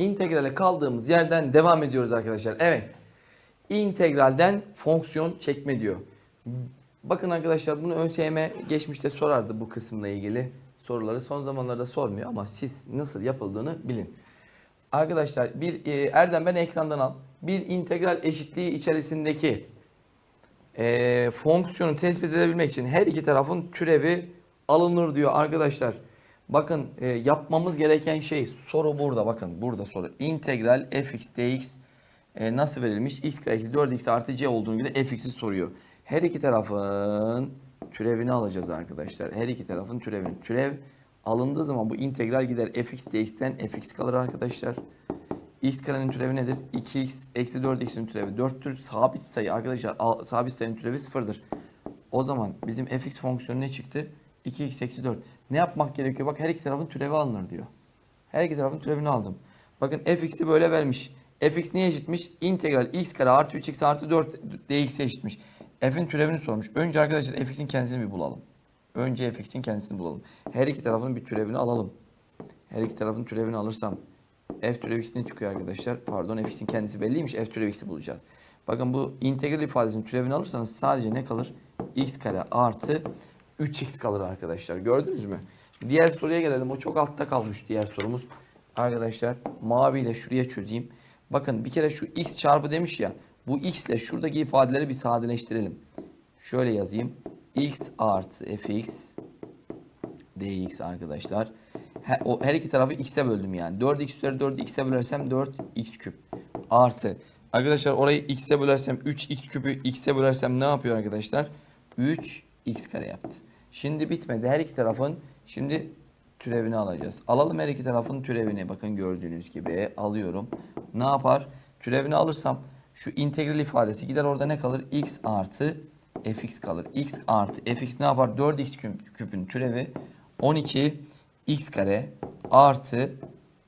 integrale kaldığımız yerden devam ediyoruz arkadaşlar. Evet. İntegralden fonksiyon çekme diyor. Bakın arkadaşlar bunu ÖSYM geçmişte sorardı bu kısımla ilgili soruları. Son zamanlarda sormuyor ama siz nasıl yapıldığını bilin. Arkadaşlar bir e, Erdem ben ekrandan al. Bir integral eşitliği içerisindeki e, fonksiyonu tespit edebilmek için her iki tarafın türevi alınır diyor arkadaşlar. Bakın e, yapmamız gereken şey soru burada bakın burada soru. İntegral fx dx e, nasıl verilmiş? x kare eksi 4x artı c olduğunu bile fx'i soruyor. Her iki tarafın türevini alacağız arkadaşlar. Her iki tarafın türevini. Türev alındığı zaman bu integral gider fx dx'ten fx kalır arkadaşlar. x karenin türevi nedir? 2x eksi 4x'in türevi 4'tür. Sabit sayı arkadaşlar al- sabit sayının türevi 0'dır. O zaman bizim fx fonksiyonu ne çıktı? 2x eksi 4. Ne yapmak gerekiyor? Bak her iki tarafın türevi alınır diyor. Her iki tarafın türevini aldım. Bakın fx'i böyle vermiş. fx neye eşitmiş? İntegral x kare artı 3x artı 4 dx'e eşitmiş. f'in türevini sormuş. Önce arkadaşlar fx'in kendisini bir bulalım. Önce fx'in kendisini bulalım. Her iki tarafın bir türevini alalım. Her iki tarafın türevini alırsam f türev x ne çıkıyor arkadaşlar? Pardon fx'in kendisi belliymiş. f türev x'i bulacağız. Bakın bu integral ifadesinin türevini alırsanız sadece ne kalır? x kare artı 3x kalır arkadaşlar. Gördünüz mü? Diğer soruya gelelim. O çok altta kalmış diğer sorumuz. Arkadaşlar maviyle şuraya çözeyim. Bakın bir kere şu x çarpı demiş ya. Bu x ile şuradaki ifadeleri bir sadeleştirelim. Şöyle yazayım. x artı fx dx arkadaşlar. Her, o, her iki tarafı x'e böldüm yani. 4x üzeri 4'ü x'e bölersem 4x küp artı. Arkadaşlar orayı x'e bölersem 3x küpü x'e bölersem ne yapıyor arkadaşlar? 3x kare yaptı. Şimdi bitmedi. Her iki tarafın şimdi türevini alacağız. Alalım her iki tarafın türevini. Bakın gördüğünüz gibi alıyorum. Ne yapar? Türevini alırsam şu integral ifadesi gider orada ne kalır? x artı fx kalır. x artı fx ne yapar? 4x küp, küpün türevi 12 x kare artı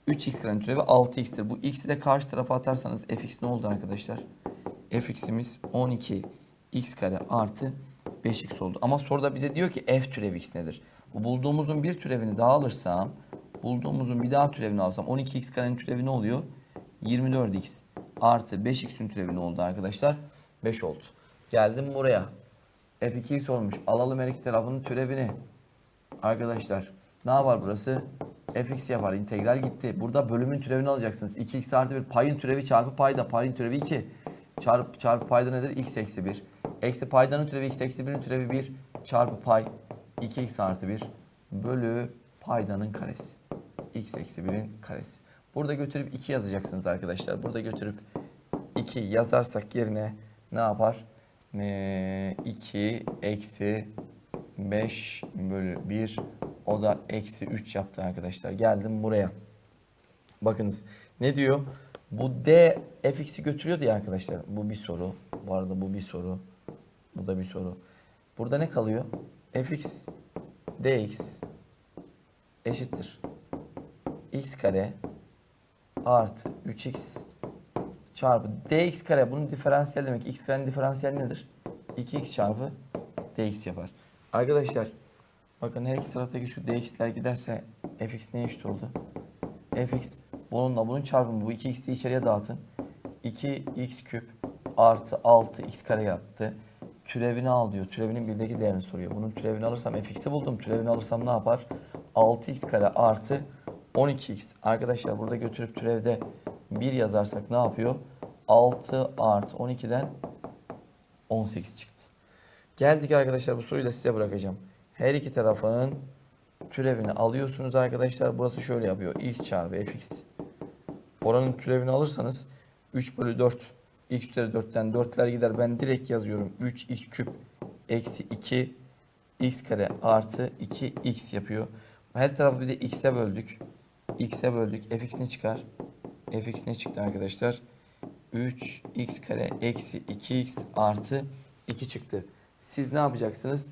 3x karenin türevi 6x'tir. Bu x'i de karşı tarafa atarsanız fx ne oldu arkadaşlar? fx'imiz 12 x kare artı 5x oldu. Ama soruda bize diyor ki f türevi x nedir? Bu bulduğumuzun bir türevini daha alırsam, bulduğumuzun bir daha türevini alsam 12x karenin türevi ne oluyor? 24x artı 5x'in türevi ne oldu arkadaşlar? 5 oldu. Geldim buraya. F2'yi sormuş. Alalım her iki tarafının türevini. Arkadaşlar ne yapar burası? fx yapar. integral gitti. Burada bölümün türevini alacaksınız. 2x artı 1 payın türevi çarpı payda. Payın türevi 2. Çarpı, çarpı payda nedir? x eksi 1. Eksi paydanın türevi x eksi 1'in türevi 1. Çarpı pay 2x artı 1. Bölü paydanın karesi. x eksi 1'in karesi. Burada götürüp 2 yazacaksınız arkadaşlar. Burada götürüp 2 yazarsak yerine ne yapar? Ee, 2 eksi 5 bölü 1 o da eksi 3 yaptı arkadaşlar. Geldim buraya. Bakınız ne diyor? Bu d fx'i götürüyordu ya arkadaşlar. Bu bir soru. Bu arada bu bir soru. Bu da bir soru. Burada ne kalıyor? fx dx eşittir. x kare artı 3x çarpı dx kare bunun diferansiyel demek. x karenin diferansiyeli nedir? 2x çarpı dx yapar. Arkadaşlar bakın her iki taraftaki şu dx'ler giderse fx neye eşit oldu? fx bununla bunun çarpımı bu 2x'i içeriye dağıtın. 2x küp artı 6x kare yaptı. Türevini al diyor. Türevinin birdeki değerini soruyor. Bunun türevini alırsam fx'i buldum. Türevini alırsam ne yapar? 6x kare artı 12x. Arkadaşlar burada götürüp türevde 1 yazarsak ne yapıyor? 6 artı 12'den 18 çıktı. Geldik arkadaşlar bu soruyu da size bırakacağım. Her iki tarafın türevini alıyorsunuz arkadaşlar. Burası şöyle yapıyor. x çarpı fx. Oranın türevini alırsanız 3 bölü 4 x üzeri 4'ten 4'ler gider. Ben direkt yazıyorum. 3x küp eksi 2 x kare artı 2x yapıyor. Her tarafı bir de x'e böldük. x'e böldük. fx ne çıkar? fx ne çıktı arkadaşlar? 3x kare eksi 2x artı 2 çıktı. Siz ne yapacaksınız?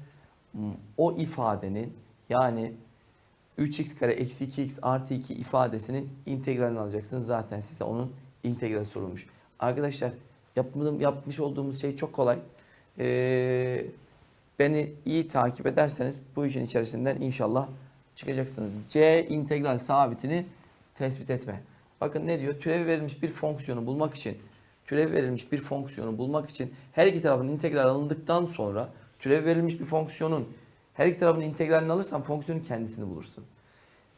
O ifadenin yani 3x kare eksi 2x artı 2 ifadesinin integralini alacaksınız. Zaten size onun integral sorulmuş. Arkadaşlar yapmadığım, yapmış olduğumuz şey çok kolay. Ee, beni iyi takip ederseniz bu işin içerisinden inşallah çıkacaksınız. C integral sabitini tespit etme. Bakın ne diyor? Türevi verilmiş bir fonksiyonu bulmak için türevi verilmiş bir fonksiyonu bulmak için her iki tarafın integral alındıktan sonra türevi verilmiş bir fonksiyonun her iki tarafın integralini alırsan fonksiyonun kendisini bulursun.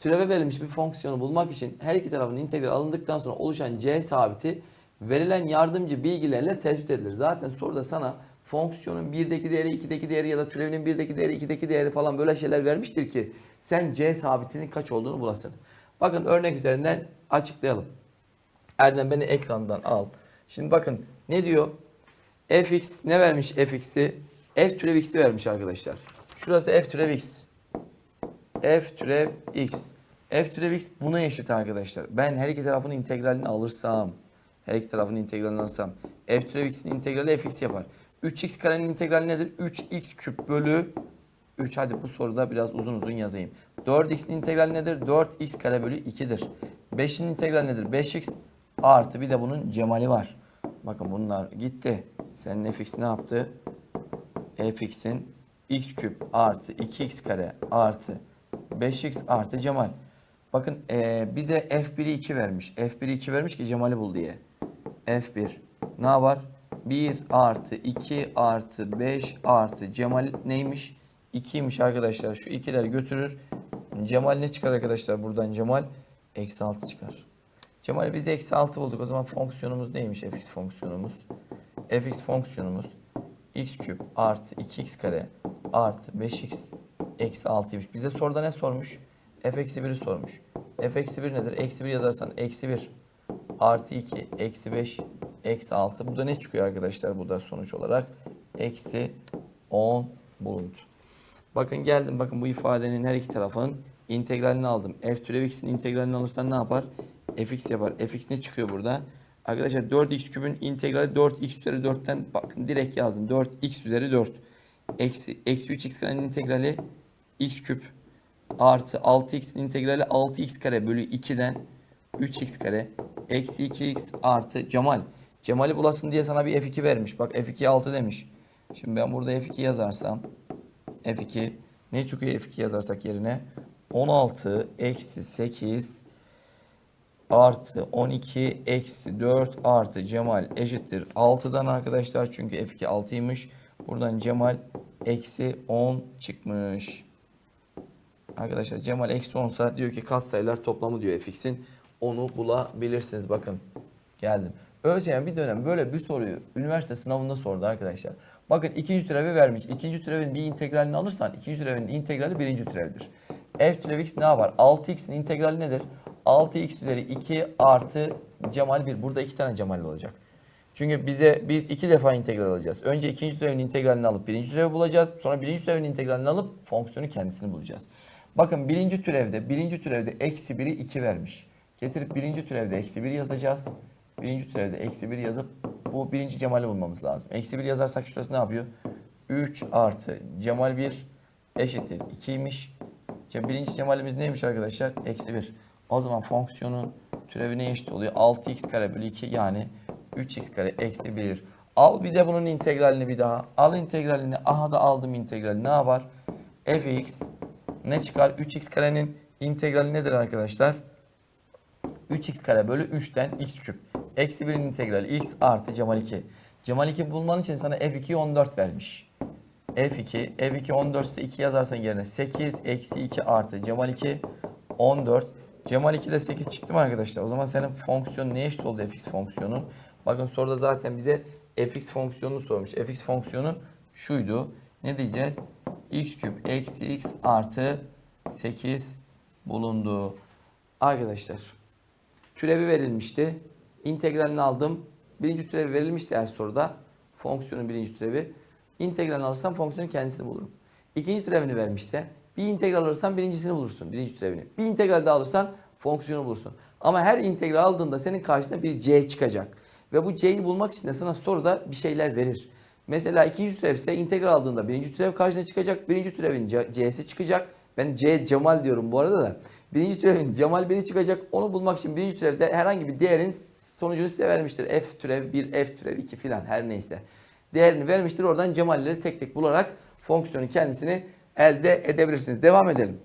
Türeve verilmiş bir fonksiyonu bulmak için her iki tarafın integral alındıktan sonra oluşan c sabiti verilen yardımcı bilgilerle tespit edilir. Zaten soruda sana fonksiyonun 1'deki değeri, 2'deki değeri ya da türevinin 1'deki değeri, 2'deki değeri falan böyle şeyler vermiştir ki sen c sabitinin kaç olduğunu bulasın. Bakın örnek üzerinden açıklayalım. Erdem beni ekrandan al. Şimdi bakın ne diyor? fx ne vermiş fx'i? f türev x'i vermiş arkadaşlar. Şurası f türev x. f türev x. f türev x buna eşit arkadaşlar. Ben her iki tarafın integralini alırsam, her iki tarafın integralini alırsam f türev x'in integrali fx yapar. 3x karenin integrali nedir? 3x küp bölü 3. Hadi bu soruda biraz uzun uzun yazayım. 4x'in integrali nedir? 4x kare bölü 2'dir. 5'in integrali nedir? 5x artı bir de bunun cemali var. Bakın bunlar gitti. Senin fx ne yaptı? fx'in x küp artı 2x kare artı 5x artı cemal. Bakın eee, bize f1'i 2 vermiş. f1'i 2 vermiş ki cemali bul diye. F1 ne var? 1 artı 2 artı 5 artı cemal neymiş? 2'ymiş arkadaşlar. Şu ikiler götürür. Cemal ne çıkar arkadaşlar buradan cemal? Eksi 6 çıkar. Cemal biz eksi 6 bulduk. O zaman fonksiyonumuz neymiş fx fonksiyonumuz? fx fonksiyonumuz x küp artı 2x kare artı 5x eksi 6'ymış. Bize soruda ne sormuş? f eksi 1'i sormuş. f eksi 1 nedir? Eksi 1 yazarsan eksi 1 artı 2 eksi 5 eksi 6. Bu da ne çıkıyor arkadaşlar? Bu da sonuç olarak eksi 10 bulundu. Bakın geldim bakın bu ifadenin her iki tarafın integralini aldım. F türev x'in integralini alırsan ne yapar? fx yapar. fx ne çıkıyor burada? Arkadaşlar 4x küpün integrali 4x üzeri 4'ten bakın direkt yazdım. 4x üzeri 4. Eksi, eksi 3x karenin integrali x küp artı 6x'in integrali 6x kare bölü 2'den 3x kare eksi 2x artı cemal. Cemal'i bulasın diye sana bir f2 vermiş. Bak f2 6 demiş. Şimdi ben burada f2 yazarsam f2 ne çıkıyor f2 yazarsak yerine 16 eksi 8 artı 12 eksi 4 artı Cemal eşittir 6'dan arkadaşlar. Çünkü F2 6'ymış. Buradan Cemal eksi 10 çıkmış. Arkadaşlar Cemal eksi 10 sa diyor ki katsayılar toplamı diyor fx'in. Onu bulabilirsiniz bakın. Geldim. ÖSYM bir dönem böyle bir soruyu üniversite sınavında sordu arkadaşlar. Bakın ikinci türevi vermiş. İkinci türevin bir integralini alırsan ikinci türevin integrali birinci türevdir. F türev x ne var? 6x'in integrali nedir? 6x üzeri 2 artı cemal 1. Burada iki tane cemal olacak. Çünkü bize biz iki defa integral alacağız. Önce ikinci türevin integralini alıp birinci türevi bulacağız. Sonra birinci türevin integralini alıp fonksiyonu kendisini bulacağız. Bakın birinci türevde, birinci türevde eksi 1'i 2 vermiş. Getirip birinci türevde eksi 1 yazacağız. Birinci türevde eksi 1 yazıp bu birinci cemali bulmamız lazım. Eksi 1 yazarsak şurası ne yapıyor? 3 artı cemal 1 eşittir 2'ymiş. Ce- Birinci cemalimiz neymiş arkadaşlar? Eksi 1. O zaman fonksiyonun türevi ne eşit oluyor? 6x kare bölü 2 yani 3x kare eksi 1. Al bir de bunun integralini bir daha. Al integralini. Aha da aldım integrali. Ne yapar? fx ne çıkar? 3x karenin integrali nedir arkadaşlar? 3x kare bölü 3'ten x küp. Eksi 1'in integrali x artı cemal 2. Cemal 2 bulman için sana f2 14 vermiş. f2, f2 14 ise 2 yazarsan yerine 8 eksi 2 artı cemal 2 14. Cemal 2 de 8 çıktı mı arkadaşlar? O zaman senin fonksiyon ne eşit oldu fx fonksiyonu? Bakın soruda zaten bize fx fonksiyonunu sormuş. fx fonksiyonu şuydu. Ne diyeceğiz? x küp eksi x artı 8 bulundu. Arkadaşlar türevi verilmişti. İntegralini aldım. Birinci türevi verilmişti her soruda. Fonksiyonun birinci türevi. İntegralini alırsam fonksiyonun kendisini bulurum. İkinci türevini vermişse bir integral alırsan birincisini bulursun. Birinci türevini. Bir integral daha alırsan fonksiyonu bulursun. Ama her integral aldığında senin karşına bir c çıkacak. Ve bu c'yi bulmak için de sana soruda bir şeyler verir. Mesela ikinci türev ise integral aldığında birinci türev karşına çıkacak. Birinci türevin c'si çıkacak. Ben c cemal diyorum bu arada da. Birinci türevin cemal biri çıkacak. Onu bulmak için birinci türevde herhangi bir değerin sonucunu size vermiştir. F türev 1, F türev 2 filan her neyse. Değerini vermiştir. Oradan cemalleri tek tek bularak fonksiyonun kendisini elde edebilirsiniz. Devam edelim.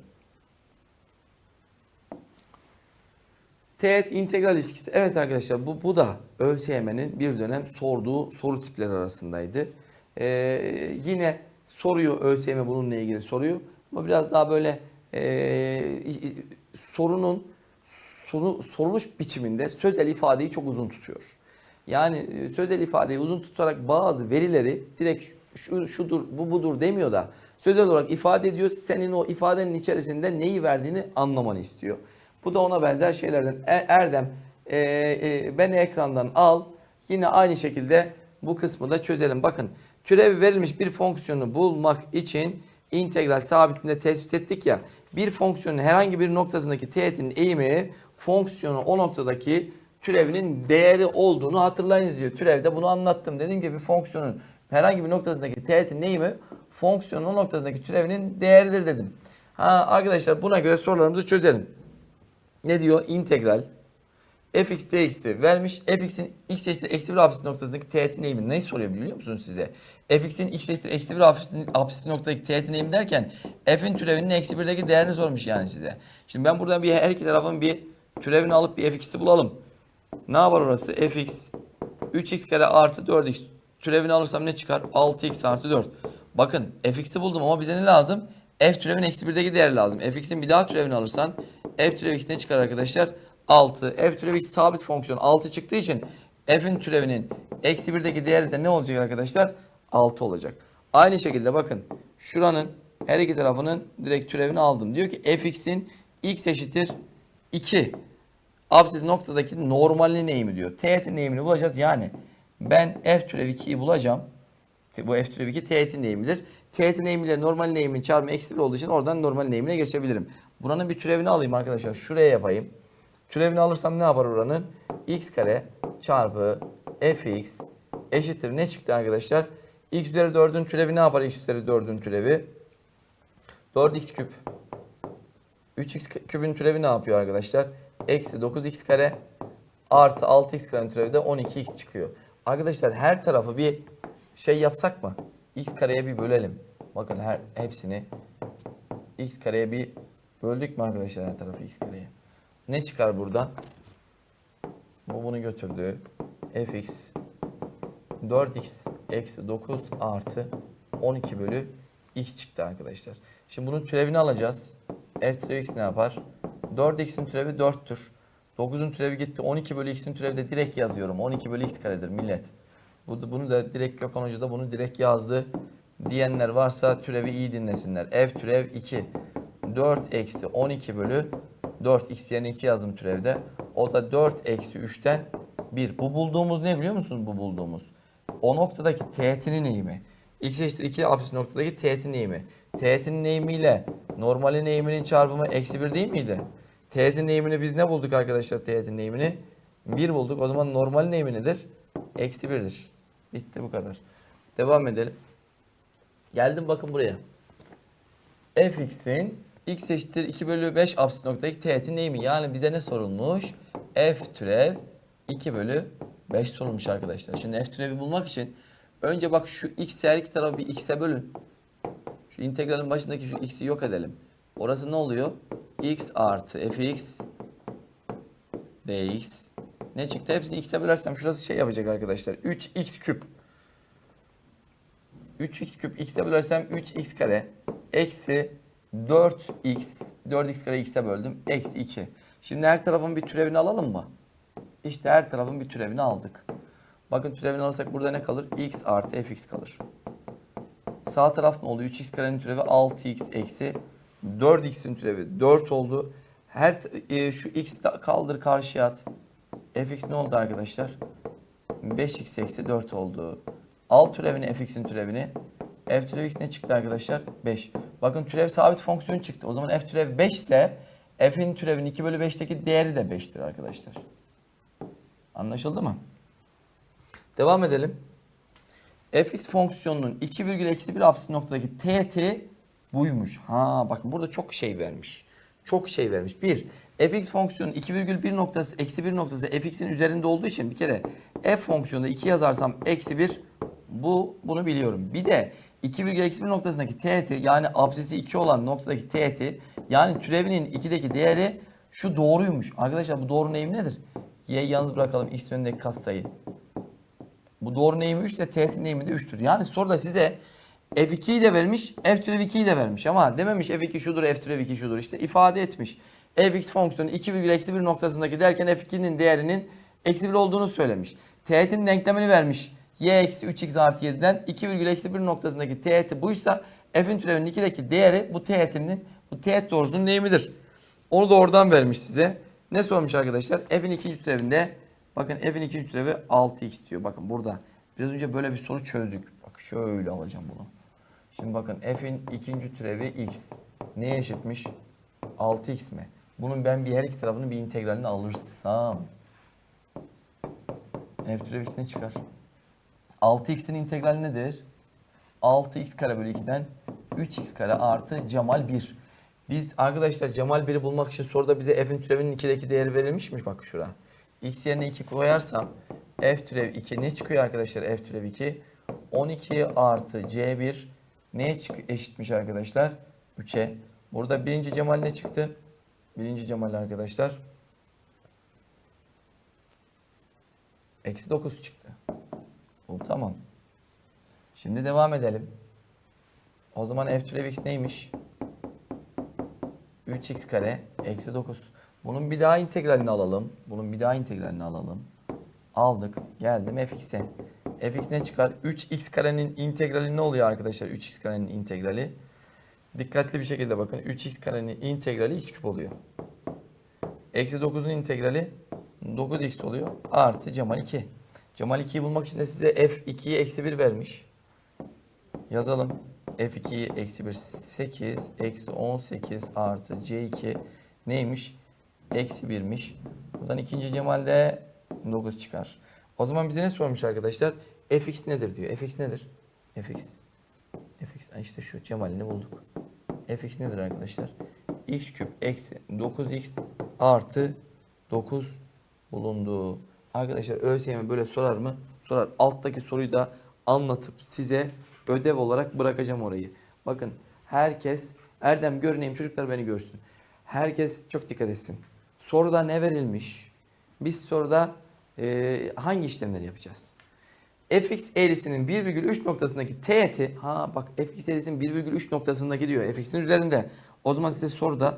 Teğet integral ilişkisi. Evet arkadaşlar bu, bu da ÖSYM'nin bir dönem sorduğu soru tipleri arasındaydı. Ee, yine soruyor ÖSYM bununla ilgili soruyor. Ama biraz daha böyle ee, sorunun soru, soruluş biçiminde sözel ifadeyi çok uzun tutuyor. Yani e, sözel ifadeyi uzun tutarak bazı verileri direkt şu, şudur bu budur demiyor da sözel olarak ifade ediyor. Senin o ifadenin içerisinde neyi verdiğini anlamanı istiyor. Bu da ona benzer şeylerden. E- Erdem e, e, beni ekrandan al. Yine aynı şekilde bu kısmı da çözelim. Bakın türevi verilmiş bir fonksiyonu bulmak için integral sabitinde tespit ettik ya. Bir fonksiyonun herhangi bir noktasındaki teğetin eğimi fonksiyonu o noktadaki türevinin değeri olduğunu hatırlayınız diyor. Türevde bunu anlattım. Dediğim gibi fonksiyonun herhangi bir noktasındaki teğetin eğimi fonksiyonun o noktasındaki türevinin değeridir dedim. Ha arkadaşlar buna göre sorularımızı çözelim. Ne diyor? İntegral fx dx'i vermiş. fx'in x eşittir eksi 1 apsisi noktasındaki teğetin eğimi. Neyi soruyor biliyor musunuz size? fx'in x eşittir eksi 1 apsisi, apsisi noktadaki teğetin eğimi derken f'in türevinin eksi 1'deki değerini sormuş yani size. Şimdi ben buradan bir her iki tarafın bir türevini alıp bir fx'i bulalım. Ne yapar orası? fx 3x kare artı 4x türevini alırsam ne çıkar? 6x artı 4. Bakın fx'i buldum ama bize ne lazım? f türevin eksi 1'deki değeri lazım. fx'in bir daha türevini alırsan f türev x ne çıkar arkadaşlar? 6. f türev x sabit fonksiyon 6 çıktığı için f'in türevinin eksi 1'deki değeri de ne olacak arkadaşlar? 6 olacak. Aynı şekilde bakın şuranın her iki tarafının direkt türevini aldım. Diyor ki fx'in x eşittir 2. Absiz noktadaki normalin eğimi diyor. Teğetin eğimini bulacağız. Yani ben f türev 2'yi bulacağım. Bu f türev 2 teğetin eğimidir. Teğetin eğimiyle normalin eğiminin çarpımı eksi 1 olduğu için oradan normalin eğimine geçebilirim. Buranın bir türevini alayım arkadaşlar. Şuraya yapayım. Türevini alırsam ne yapar oranın? x kare çarpı fx eşittir. Ne çıktı arkadaşlar? x üzeri 4'ün türevi ne yapar x üzeri 4'ün türevi? 4x küp. 3x küpün türevi ne yapıyor arkadaşlar? Eksi 9x kare artı 6x karenin türevi de 12x çıkıyor. Arkadaşlar her tarafı bir şey yapsak mı? x kareye bir bölelim. Bakın her hepsini x kareye bir böldük mü arkadaşlar her tarafı x kareye? Ne çıkar buradan? Bu bunu götürdü. fx 4x eksi 9 artı 12 bölü x çıktı arkadaşlar. Şimdi bunun türevini alacağız. f türevi x ne yapar? 4x'in türevi 4'tür. 9'un türevi gitti. 12 bölü x'in türevi de direkt yazıyorum. 12 bölü x karedir millet. Bu- Bunu da direkt Gökhan Hoca da bunu direkt yazdı. Diyenler varsa türevi iyi dinlesinler. f türev 2. 4 eksi 12 bölü 4 x yerine 2 yazdım türevde. O da 4 eksi 3'ten 1. Bu bulduğumuz ne biliyor musunuz bu bulduğumuz? O noktadaki teğetinin eğimi. x eşittir 2 apsis noktadaki teğetin eğimi. Teğetinin eğimiyle normalin eğiminin çarpımı eksi 1 değil miydi? Teğetin eğimini biz ne bulduk arkadaşlar teğetin eğimini? 1 bulduk. O zaman normalin eğimi nedir? Eksi 1'dir. Bitti bu kadar. Devam edelim. Geldim bakın buraya fx'in x eşittir 2 bölü 5 apsis noktadaki teğetin neymi? Yani bize ne sorulmuş? f türev 2 bölü 5 sorulmuş arkadaşlar. Şimdi f türevi bulmak için önce bak şu x her iki tarafı bir x'e bölün. Şu integralin başındaki şu x'i yok edelim. Orası ne oluyor? x artı fx dx. Ne çıktı? Hepsini x'e bölersem şurası şey yapacak arkadaşlar. 3x küp. 3x küp x'e bölersem 3x kare eksi 4x 4x kare x'e böldüm eksi 2. Şimdi her tarafın bir türevini alalım mı? İşte her tarafın bir türevini aldık. Bakın türevini alırsak burada ne kalır? x artı fx kalır. Sağ taraf ne oldu? 3x karenin türevi 6x eksi 4x'in türevi 4 oldu. Her e, şu x kaldır karşıya at. fx ne oldu arkadaşlar? 5x eksi 4 oldu. Al türevini fx'in türevini. f türev x ne çıktı arkadaşlar? 5. Bakın türev sabit fonksiyon çıktı. O zaman f türev 5 ise f'in türevinin 2 bölü 5'teki değeri de 5'tir arkadaşlar. Anlaşıldı mı? Devam edelim. fx fonksiyonunun 2 virgül eksi 1 apsis noktadaki teğeti buymuş. Ha bakın burada çok şey vermiş. Çok şey vermiş. Bir, fx fonksiyonun 2,1 noktası eksi 1 noktası fx'in üzerinde olduğu için bir kere f fonksiyonunda 2 yazarsam eksi 1 bu bunu biliyorum. Bir de 2 virgül eksi 1 noktasındaki teğeti yani absisi 2 olan noktadaki teğeti yani türevinin 2'deki değeri Şu doğruymuş. Arkadaşlar bu doğru neyim nedir? Y'yi yalnız bırakalım x yönündeki katsayı. Bu doğru neyimi 3 ise teğetin neyimi de 3'tür. Yani soruda size F2'yi de vermiş, F türev 2'yi de vermiş ama dememiş F2 şudur, F türev 2 şudur işte ifade etmiş. fx fonksiyonu 2 virgül eksi 1 noktasındaki derken F2'nin değerinin eksi 1 olduğunu söylemiş. Teğetin denklemini vermiş. Y eksi 3x artı 7'den 2 virgül eksi 1 noktasındaki teğeti buysa f'in türevinin 2'deki değeri bu teğetinin, bu teğet doğrusunun neyimidir? Onu da oradan vermiş size. Ne sormuş arkadaşlar? F'in ikinci türevinde bakın f'in ikinci türevi 6x diyor. Bakın burada. Biraz önce böyle bir soru çözdük. Bak şöyle alacağım bunu. Şimdi bakın f'in ikinci türevi x. Neye eşitmiş? 6x mi? Bunun ben bir her iki tarafını bir integralini alırsam f türevi ne çıkar? 6x'in integrali nedir? 6x kare bölü 2'den 3x kare artı cemal 1. Biz arkadaşlar cemal 1'i bulmak için soruda bize f'in türevinin 2'deki değeri verilmişmiş bak şura. x yerine 2 koyarsam f türev 2 ne çıkıyor arkadaşlar f türev 2? 12 artı c1 neye eşitmiş arkadaşlar? 3'e. Burada birinci cemal ne çıktı? Birinci cemal arkadaşlar. Eksi 9 çıktı. Bu tamam. Şimdi devam edelim. O zaman f türev x neymiş? 3x kare eksi 9. Bunun bir daha integralini alalım. Bunun bir daha integralini alalım. Aldık. Geldim fx'e. fx ne çıkar? 3x karenin integrali ne oluyor arkadaşlar? 3x karenin integrali. Dikkatli bir şekilde bakın. 3x karenin integrali x küp oluyor. Eksi 9'un integrali 9x oluyor. Artı cemal 2. Cemal 2'yi bulmak için de size f2'yi eksi 1 vermiş. Yazalım. F2'yi eksi 1 8 eksi 18 artı C2 neymiş? Eksi 1'miş. Buradan ikinci cemalde 9 çıkar. O zaman bize ne sormuş arkadaşlar? fx nedir diyor. fx nedir? fx. fx işte şu cemalini bulduk. fx nedir arkadaşlar? x küp eksi 9x artı 9 bulundu. Arkadaşlar ÖSYM böyle sorar mı? Sorar. Alttaki soruyu da anlatıp size ödev olarak bırakacağım orayı. Bakın herkes Erdem görüneyim çocuklar beni görsün. Herkes çok dikkat etsin. Soruda ne verilmiş? Biz soruda e, hangi işlemleri yapacağız? fx eğrisinin 1,3 noktasındaki teğeti ha bak fx eğrisinin 1,3 noktasındaki diyor fx'in üzerinde. O zaman size soruda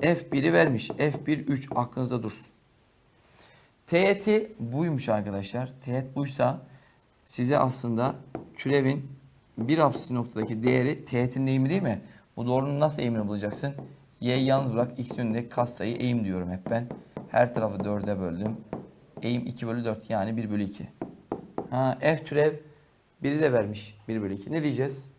f1'i vermiş. f1 3 aklınızda dursun. Teğeti buymuş arkadaşlar. Teğet buysa size aslında türevin bir apsis noktadaki değeri teğetin eğimi değil mi? Bu doğrunun nasıl eğimini bulacaksın? Y'yi yalnız bırak. X yönündeki katsayı eğim diyorum hep ben. Her tarafı 4'e böldüm. Eğim 2 bölü 4 yani 1 bölü 2. Ha, F türev 1'i de vermiş 1 bölü 2. Ne diyeceğiz?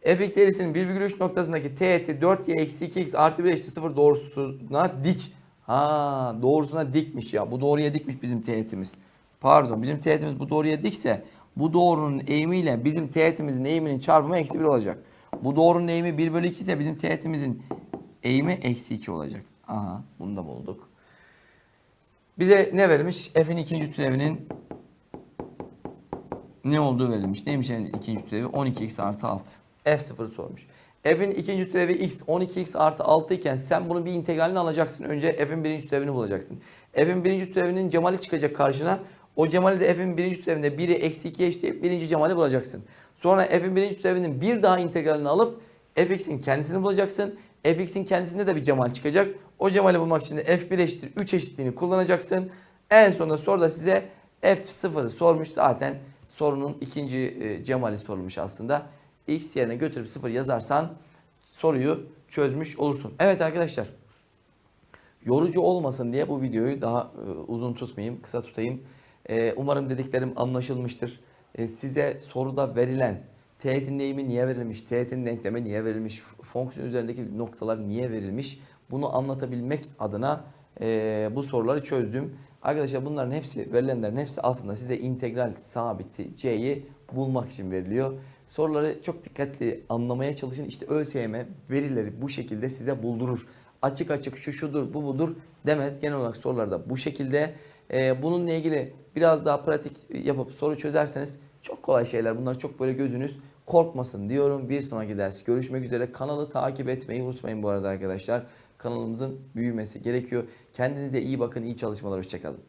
fx eğrisinin 1,3 noktasındaki teğeti 4y eksi 2x artı 1 eşittir 0 doğrusuna dik. Ha doğrusuna dikmiş ya. Bu doğruya dikmiş bizim teğetimiz. Pardon bizim teğetimiz bu doğruya dikse bu doğrunun eğimiyle bizim teğetimizin eğiminin çarpımı eksi 1 olacak. Bu doğrunun eğimi 1 bölü 2 ise bizim teğetimizin eğimi eksi 2 olacak. Aha bunu da bulduk. Bize ne verilmiş? F'in ikinci türevinin ne olduğu verilmiş. Neymiş F'in ikinci türevi? 12x artı 6. F0 sormuş. F'in ikinci türevi x 12x artı 6 iken sen bunun bir integralini alacaksın. Önce f'in birinci türevini bulacaksın. F'in birinci türevinin cemali çıkacak karşına. O cemali de f'in birinci türevinde 1'i eksi 2'ye eşitleyip birinci cemali bulacaksın. Sonra f'in birinci türevinin bir daha integralini alıp fx'in kendisini bulacaksın. fx'in kendisinde de bir cemal çıkacak. O cemali bulmak için de f1 eşittir 3 eşitliğini kullanacaksın. En sonunda soruda size f0'ı sormuş zaten. Sorunun ikinci e, cemali sorulmuş aslında. X yerine götürüp 0 yazarsan soruyu çözmüş olursun. Evet arkadaşlar. Yorucu olmasın diye bu videoyu daha e, uzun tutmayayım, kısa tutayım. E, umarım dediklerim anlaşılmıştır. E, size soruda verilen teğetin eğimi niye verilmiş, teğetin denklemi niye verilmiş, fonksiyon üzerindeki noktalar niye verilmiş bunu anlatabilmek adına bu soruları çözdüm. Arkadaşlar bunların hepsi, verilenlerin hepsi aslında size integral sabiti c'yi bulmak için veriliyor. Soruları çok dikkatli anlamaya çalışın. İşte ÖSYM verileri bu şekilde size buldurur. Açık açık şu şudur bu budur demez. Genel olarak sorularda bu şekilde. Ee, bununla ilgili biraz daha pratik yapıp soru çözerseniz çok kolay şeyler. Bunlar çok böyle gözünüz korkmasın diyorum. Bir sonraki ders görüşmek üzere. Kanalı takip etmeyi unutmayın bu arada arkadaşlar. Kanalımızın büyümesi gerekiyor. Kendinize iyi bakın, iyi çalışmalar. Hoşçakalın.